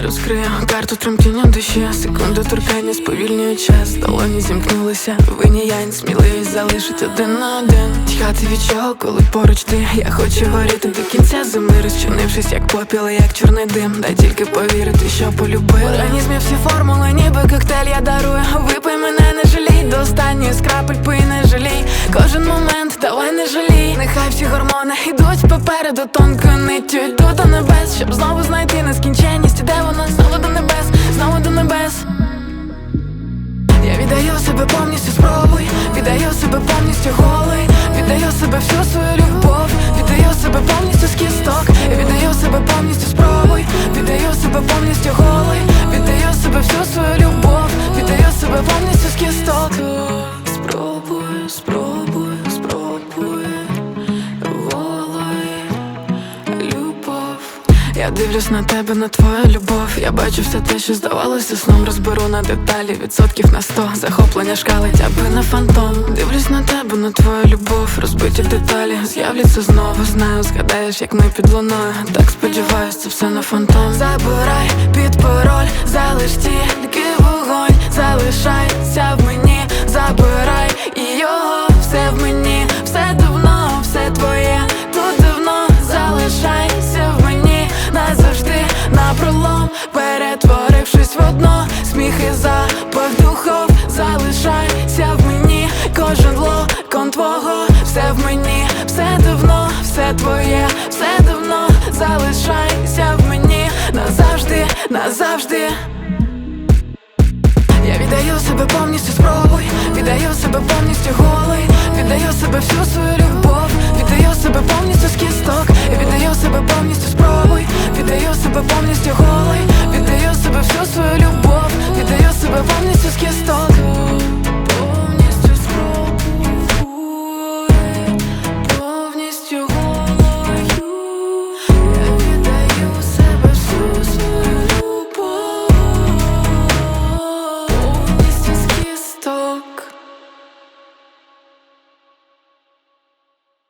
Я розкрию карту тремтіння душі Секунду торкання сповільнює час. Долоні зімкнулися, вині янь Сміливість залишить один на один. Тікати від чого, коли поруч ти? Я хочу горіти до кінця зими Розчинившись як попіл, як чорний дим. Дай тільки повірити, що полюбив. Організмі всі формули, ніби коктейль я дарую. Випий мене, не жалій До останньої скрапель пий, не жалій. Кожен момент, давай не жалій. Нехай всі гормони йдуть попереду Тонкою ниттю. Йду до небес Щоб знову знайти нескінченність віддаю себе повністю спробуй, віддаю себе повністю голий, віддаю себе всю свою любов, віддаю себе повністю з кісток, віддаю себе повністю спробуй, віддаю себе повністю голий, Дивлюсь на тебе, на твою любов. Я бачу все те, що здавалося сном. Розберу на деталі, відсотків на сто Захоплення шкалить, аби на фантом. Дивлюсь на тебе, на твою любов. Розбиті деталі з'являться знову. Знаю, згадаєш, як ми під луною. Так сподіваюсь, це все на фантом. Забирай під пароль, залиш тільки вогонь, залишайся назавжди. Я віддаю себе повністю спробуй, віддаю себе повністю голий, віддаю себе всю свою любов, віддаю себе повністю з кісток, Я віддаю себе повністю спробуй, віддаю себе повністю голий, віддаю себе всю свою любов, віддаю себе повністю з кісток.